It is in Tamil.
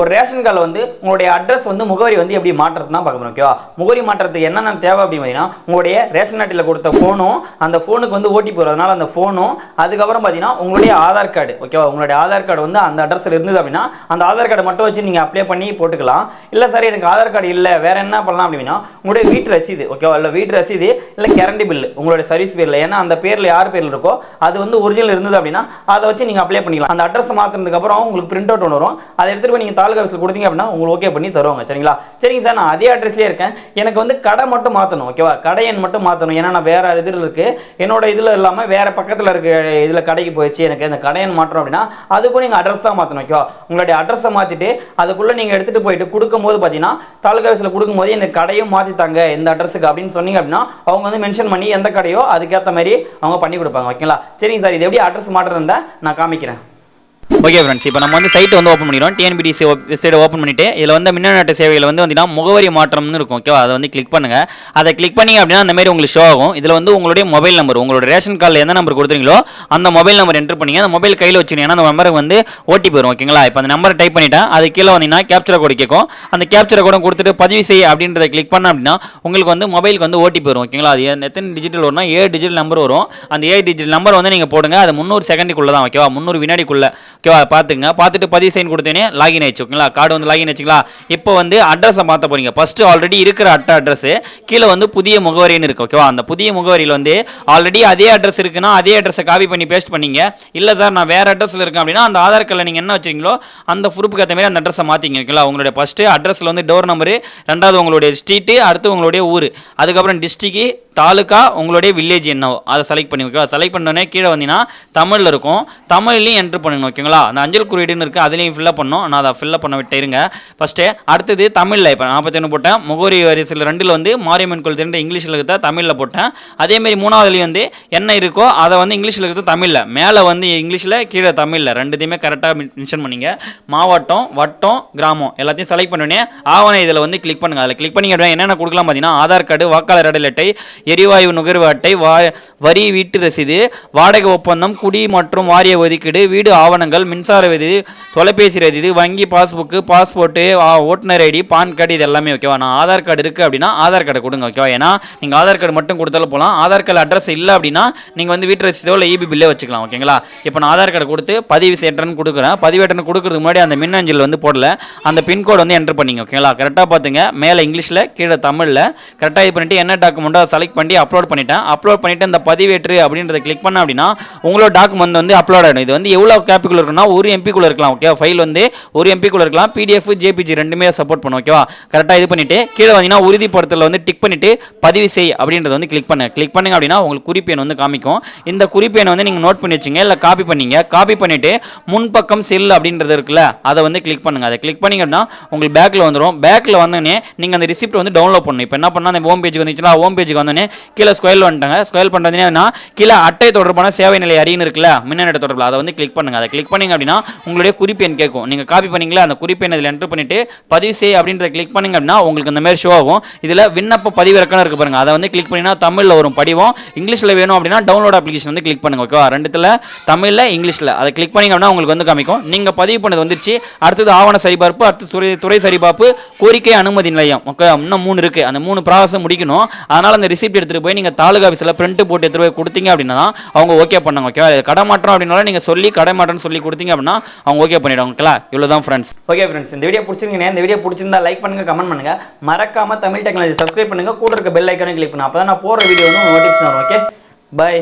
ஒரு ரேஷன் கார்டில் வந்து உங்களுடைய அட்ரஸ் வந்து முகவரி வந்து எப்படி மாற்றுறது தான் பார்க்க ஓகேவா முகவரி மாற்றத்துக்கு என்னென்ன தேவை அப்படின்னு பார்த்தீங்கன்னா உங்களுடைய ரேஷன் அட்டையில் கொடுத்த ஃபோனும் அந்த ஃபோனுக்கு வந்து ஓட்டி போகிறதுனால அந்த ஃபோனும் அதுக்கப்புறம் பார்த்தீங்கன்னா உங்களுடைய ஆதார் கார்டு ஓகேவா உங்களுடைய ஆதார் கார்டு வந்து அந்த அட்ரஸில் இருந்தது அப்படின்னா அந்த ஆதார் கார்டை மட்டும் வச்சு நீங்கள் அப்ளை பண்ணி போட்டுக்கலாம். இல்லை சார் எனக்கு ஆதார் கார்டு இல்லை வேற என்ன பண்ணலாம் அப்படின்னா உங்களுடைய வீட்டு ரசீது ஓகேவா இல்லை வீட்டு ரசீது இல்லை கரண்ட் பில்லு உங்களுடைய சர்வீஸ் பேரில். ஏன்னா அந்த பேரில் யார் பேரில் இருக்கோ அது வந்து ஒரிஜினல் இருந்தது அப்படின்னா அதை வச்சு நீங்கள் அப்ளை பண்ணிக்கலாம். அந்த அட்ரஸ் மாற்றினதுக்கப்புறம் உங்களுக்கு பிரிண்ட் அவுட் ஒன்று வரும். அதை எடுத்துகிட்டு போய் நீங்கள் தாலுகா ஆஃபீஸில் கொடுத்தீங்க அப்படின்னா உங்களுக்கு ஓகே பண்ணி தருவாங்க. சரிங்களா? சரிங்க சார் நான் அதே அட்ரஸ்லேயே இருக்கேன். எனக்கு வந்து கடை மட்டும் மாற்றணும் ஓகேவா கடை எண் மட்டும் மாற்றணும் ஏன்னா நான் வேறு இதில் இருக்குது என்னோட இதில் இல்லாமல் வேறு பக்கத்தில் இருக்க இதில் கடைக்கு போயிடுச்சு. எனக்கு இந்த கடை எண் மாற்றணும் அப்படின்னா அதுக்கும் நீங்கள் அட்ரஸ் தான் மாற்றணும் ஓகேவா உங்களுடைய அட்ரஸை மாற்றிட்டு அதுக்குள்ளே நீங்கள் எடுத்துகிட்டு போயிட்டு கொடுக்கும்போது பார்த்தீங்கன்னா தாலுகா ஆஃபீஸில் கொடுக்கும்போது இந்த கடையும் மாற்றித்தாங்க இந்த அட்ரஸுக்கு அப்படின்னு சொன்னீங்க அப்படின்னா அவங்க வந்து மென்ஷன் பண்ணி எந்த கடையோ அதுக்கேற்ற மாதிரி அவங்க பண்ணி கொடுப்பாங்க ஓகேங்களா சரிங்க சார் இது எப்படி அட்ரஸ் மாற்றுறதா நான் காமிக்கிறேன். ஓகே ஃப்ரெண்ட்ஸ் இப்போ நம்ம வந்து சைட் வந்து ஓப்பன் பண்ணிடுவோம் டிஎன்பிடிசி வெப்சைட் ஓப்பன் பண்ணிட்டு இதில் வந்து மின்னணு சேவைகள் வந்து பார்த்தீங்கன்னா முகவரி மாற்றம்னு இருக்கும். ஓகேவா அதை வந்து கிளிக் பண்ணுங்க. அதை கிளிக் பண்ணி அப்படின்னா அந்த மாதிரி உங்களுக்கு ஷோ ஆகும். இதில் வந்து உங்களுடைய மொபைல் நம்பர் உங்களோட ரேஷன் கார்டில் எந்த நம்பர் கொடுத்துறீங்களோ அந்த மொபைல் நம்பர் என்டர் பண்ணி அந்த மொபைல் கையில் வச்சுருந்தீங்கன்னா அந்த நம்பருக்கு வந்து ஓடிபி வரும். ஓகேங்களா இப்போ அந்த நம்பரை டைப் பண்ணிட்டேன். அது கீழே வந்தீங்கன்னா கேப்சரை கோடு கேட்கும். அந்த கேப்சரை கூட கொடுத்துட்டு பதிவு செய் அப்படின்றத கிளிக் பண்ண அப்படின்னா உங்களுக்கு வந்து மொபைலுக்கு வந்து ஓடிபி வரும். ஓகேங்களா அது எத்தனை டிஜிட்டல் வரும்னா ஏழு டிஜிட்டல் நம்பர் வரும். அந்த ஏழு டிஜிட்டல் நம்பர் வந்து நீங்கள் போடுங்க. அது முந்நூறு செகண்டுக்குள்ளே தான் ஓகேவா முந்நூறு வினாடிக்குள்ள. ஓகேவா பார்த்துங்க பார்த்துட்டு பதிவு சைன் கொடுத்தேனே லாகின் ஆயிடுச்சு ஓகேங்களா? கார்டு வந்து லாகின் ஆச்சுங்களா இப்போ வந்து அட்ரஸை மாற்ற போறீங்க. ஃபர்ஸ்ட் ஆல்ரெடி இருக்கிற அட்டை அட்ரஸ் கீழே வந்து புதிய முகவரின்னு இருக்கு ஓகேவா? அந்த புதிய முகவரியில் வந்து ஆல்ரெடி அதே அட்ரஸ் இருக்குன்னா அதே அட்ரஸை காப்பி பண்ணி பேஸ்ட் பண்ணீங்க. இல்லை சார் நான் வேறு அட்ரஸில் இருக்கேன் அப்படின்னா அந்த ஆதார் கார்டில் நீங்கள் என்ன வச்சிருக்கீங்களோ அந்த ப்ரூஃப்க்கு ஏற்ற மாதிரி அந்த அட்ரஸை மாற்றிங்க ஓகேங்களா? உங்களுடைய ஃபஸ்ட்டு அட்ரஸில் வந்து டோர் நம்பரு ரெண்டாவது உங்களுடைய ஸ்ட்ரீட்டு அடுத்து உங்களுடைய ஊர். அதுக்கப்புறம் டிஸ்ட்ரிக்கு தாலுக்கா உங்களுடைய வில்லேஜ் என்னவோ அதை செலக்ட் பண்ணி ஓகேவா செலக்ட் பண்ணோடனே கீழே வந்தீங்கன்னா தமிழில் இருக்கும். தமிழ்லையும் என்ட்ரு பண்ணணும் ஓகேங்களா அந்த அஞ்சல் குறியீடுன்னு இருக்குது அதுலேயும் ஃபில்லப் பண்ணணும். நான் அதை ஃபில்லப் பண்ண விட்டு இருங்க. ஃபஸ்ட்டு அடுத்தது தமிழில் இப்போ நாற்பத்தொன்று போட்டேன். முகோரி வரிசையில் ரெண்டில் வந்து மாரியம்மன் கோயில் தெரிந்த இங்கிலீஷில் இருக்கிறத தமிழில் போட்டேன். அதேமாரி மூணாவதுலேயும் வந்து என்ன இருக்கோ அதை வந்து இங்கிலீஷில் இருக்கிறது தமிழில். மேலே வந்து இங்கிலீஷில் கீழே தமிழில். ரெண்டுத்தையுமே கரெக்டாக மென்ஷன் பண்ணிங்க. மாவட்டம் வட்டம் கிராமம் எல்லாத்தையும் செலக்ட் பண்ணோடனே ஆவணம் இதில் வந்து கிளிக் பண்ணுங்கள் அதில் கிளிக் பண்ணிங்க என்னென்ன கொடுக்கலாம் பார்த்தீங்கன்னா ஆதார் கார்டு வாக்காளர் அடையாள எரிவாயு நுகர்வு அட்டை வா வரி வீட்டு ரசீது வாடகை ஒப்பந்தம் குடி மற்றும் வாரிய ஒதுக்கீடு வீடு ஆவணங்கள் மின்சார விதி தொலைபேசி ரசீது வங்கி பாஸ்புக்கு பாஸ்போர்ட்டு ஓட்டுநர் ஐடி பான் கார்டு இது எல்லாமே ஓகேவா? நான் ஆதார் கார்டு இருக்குது அப்படின்னா ஆதார் கார்டு கொடுங்க ஓகேவா? ஏன்னா நீங்கள் ஆதார் கார்டு மட்டும் கொடுத்தாலும் போகலாம் ஆதார் கார்டு அட்ரஸ் இல்லை அப்படின்னா நீங்கள் வந்து வீட்டு ரசீதோ இல்லை இபி பில்லே வச்சுக்கலாம் ஓகேங்களா? இப்போ நான் ஆதார் கார்டு கொடுத்து பதிவு செய்யறேன்னு கொடுக்குறேன். பதிவேற்றன்னு கொடுக்குறதுக்கு முன்னாடி அந்த மின்னஞ்சல் வந்து போடல. அந்த பின்கோடு வந்து என்டர் பண்ணிங்க ஓகேங்களா? கரெக்டாக பார்த்துங்க. மேலே இங்கிலீஷில் கீழே தமிழில். கரெக்டாக இது பண்ணிட்டு என்ன டாக்குமெண்ட்டோ செலக்ட் பண்ணி அப்லோட் பண்ணிட்டேன். அப்லோட் பண்ணிட்டு இந்த பதிவேற்று அப்படின்றத கிளிக் பண்ண அப்படின்னா உங்களோட டாக்குமெண்ட் வந்து அப்லோட் ஆகிடும் இது வந்து எவ்வளோ கேப்பிக்குள்ள இருக்குன்னா ஒரு எம்பிக்குள்ள இருக்கலாம் ஓகே ஃபைல் வந்து ஒரு எம்பிக்குள்ள இருக்கலாம் பிடிஎஃப் ஜேபிஜி ரெண்டுமே சப்போர்ட் பண்ணும் ஓகேவா கரெக்டாக இது பண்ணிட்டு கீழே வந்தீங்கன்னா உறுதிப்படுத்தல வந்து டிக் பண்ணிட்டு பதிவு செய் அப்படின்றத வந்து கிளிக் பண்ணுங்க கிளிக் பண்ணுங்க அப்படின்னா உங்களுக்கு குறிப்பு வந்து காமிக்கும். இந்த குறிப்பு வந்து நீங்கள் நோட் பண்ணி வச்சுங்க இல்லை காப்பி பண்ணீங்க. காப்பி பண்ணிட்டு முன்பக்கம் செல் அப்படின்றது இருக்குல்ல அதை வந்து கிளிக் பண்ணுங்க. அதை கிளிக் பண்ணிங்கன்னா அப்படின்னா உங்களுக்கு பேக்கில் வந்துடும் பேக்கில் வந்தோடனே நீங்கள் அந்த ரிசிப்ட் வந்து டவுன்லோட் பண்ணணும். இப்போ என்ன பண்ணால் அந்த ஹோம் பேஜுக்கு வந்துச்சுன்னா ஹோம் பேஜுக்கு வந்தோடனே கீழே ஸ்கொயல் வந்துட்டாங்க. ஸ்கொயல் பண்ணுறதுனா கீழே அட்டை தொடர்பான சேவை நிலை அறின்னு இருக்குல்ல மின்னணு தொடர்பில். அதை வந்து கிளிக் பண்ணுங்கள் அதை கிளிக் பண்ணிங்க அப்படின்னா உங்களுடைய குறிப்பு எண் கேட்கும். நீங்கள் காப்பி பண்ணீங்களா அந்த குறிப்பு எண் இதில் என்டர் பண்ணிட்டு பதிவு செய் அப்படின்றத கிளிக் பண்ணீங்க அப்படின்னா உங்களுக்கு இந்த மாதிரி ஷோ ஆகும். இதில் விண்ணப்ப பதிவிறக்கணும் இருக்குது பாருங்கள் அதை வந்து கிளிக் பண்ணினா தமிழில் வரும் படிவம். இங்கிலீஷில் வேணும் அப்படின்னா டவுன்லோட் அப்ளிகேஷன் வந்து கிளிக் பண்ணுங்க ஓகேவா ரெண்டுத்தில் தமிழில் இங்கிலீஷில். அதை கிளிக் பண்ணீங்க அப்படின்னா உங்களுக்கு வந்து காமிக்கும். நீங்கள் பதிவு பண்ணது வந்துருச்சு. அடுத்தது ஆவண சரிபார்ப்பு அடுத்து துறை துறை சரிபார்ப்பு கோரிக்கை அனுமதி நிலையம் ஓகே இன்னும் மூணு இருக்குது அந்த மூணு ப்ராசஸை முடிக்கணும். அதனால் அந்த ரிசிப்ட் எடுத்துகிட்டு போய் நீங்கள் தாலுகா ஆஃபீஸில் பிரிண்ட் போட்டு எடுத்துகிட்டு போய் கொடுத்தீங்க அப்படின்னா அவங்க ஓகே பண்ணாங்க ஓகேவா இது கடை மாற்றம் அப்படின்னாலும் நீங்கள் சொல்லி கடை மாற்றம்னு சொல்லி கொடுத்தீங்க அப்படின்னா அவங்க ஓகே பண்ணிவிடுவாங்க ஓகேங்களா இவ்வளோ தான் ஃப்ரெண்ட்ஸ் ஓகே ஃப்ரெண்ட்ஸ் இந்த வீடியோ பிடிச்சிருக்கீங்க இந்த வீடியோ பிடிச்சிருந்தா லைக் பண்ணுங்க கமெண்ட் பண்ணுங்க. மறக்காம தமிழ் டெக்னாலஜி சப்ஸ்கிரைப் பண்ணுங்க. கூட இருக்க பெல் ஐக்கானே கிளிக் பண்ணுங்கள் அப்போ தான் நான் போகிற வீடியோ வந்து நோட்டிஃபிகேஷன் வரும் ஓகே பை